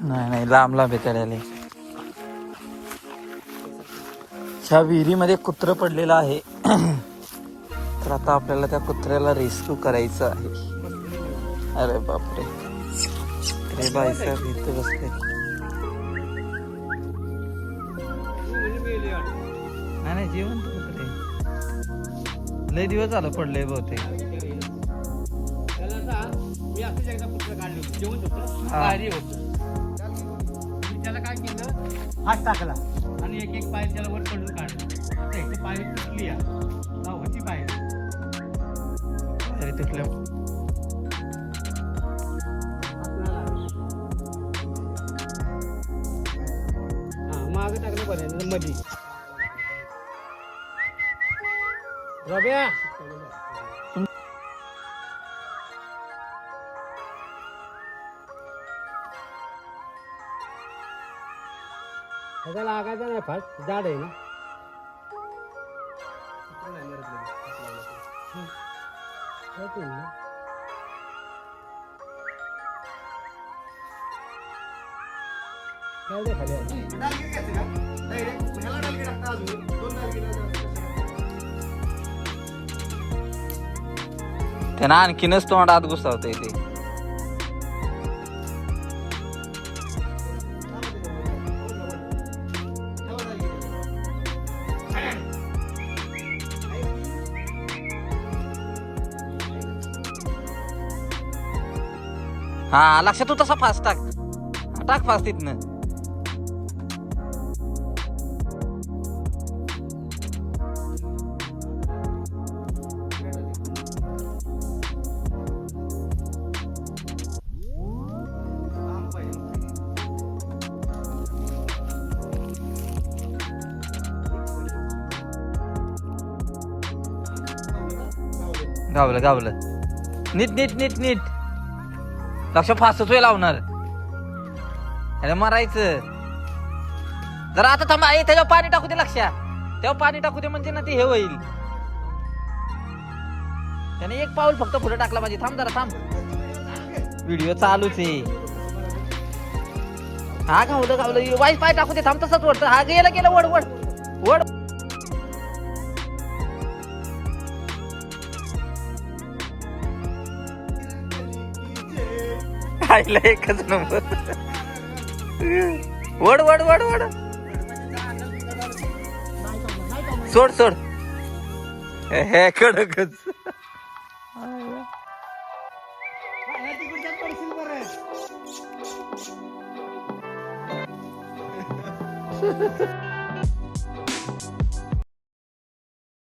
नाही नाही लांब लांब आहे तळ्याले ह्या विहिरीमध्ये कुत्र पडलेलं आहे. तर आता आपल्याला त्या कुत्र्याला रेस्क्यू करायचं आहे. अरे बापरे. अरे बाईसाहेब इथे बसले. नाही जेवण कुत्रे. लय दिवस झालं पडलंय बहुतेक. त्याला जेवण होतं, हात टाकला. आणि एक एक पाय त्याला वर चढून काढला. आता इथे पाय तुटली होती पाय तरी तुटल्या मागे टाकलं बरं मधी. रब्या त्याचा लागायचा नाही फास्ट जाड आहे ना ना. जाऊ दे खाली आता. त्यांना आणखीनच तोंडात घुसावतं ते हा लक्षात तू तसा फास्ट टाक. टाक फास्ट तिथनं गावलं गावलं. नीट नीट नीट नीट. लक्ष फास्टच वेळ लावणार? त्याला मरायचं. जरा आता थांबा ए, त्याच्यावर पाणी टाकू दे लक्ष तेव्हा पाणी टाकू दे म्हणजे ना ते हे होईल. त्याने एक पाऊल फक्त पुढे टाकला पाहिजे. थांब जरा थांब. व्हिडिओ चालूच आहे. हा गावलं गावलं वाईस पाय टाकू दे. थांब तसंच वडतं हा गेला गेला. वड वड. वड. आईला एकच नंबर. वड वड वड वड. सोड सोड. हे कडकच.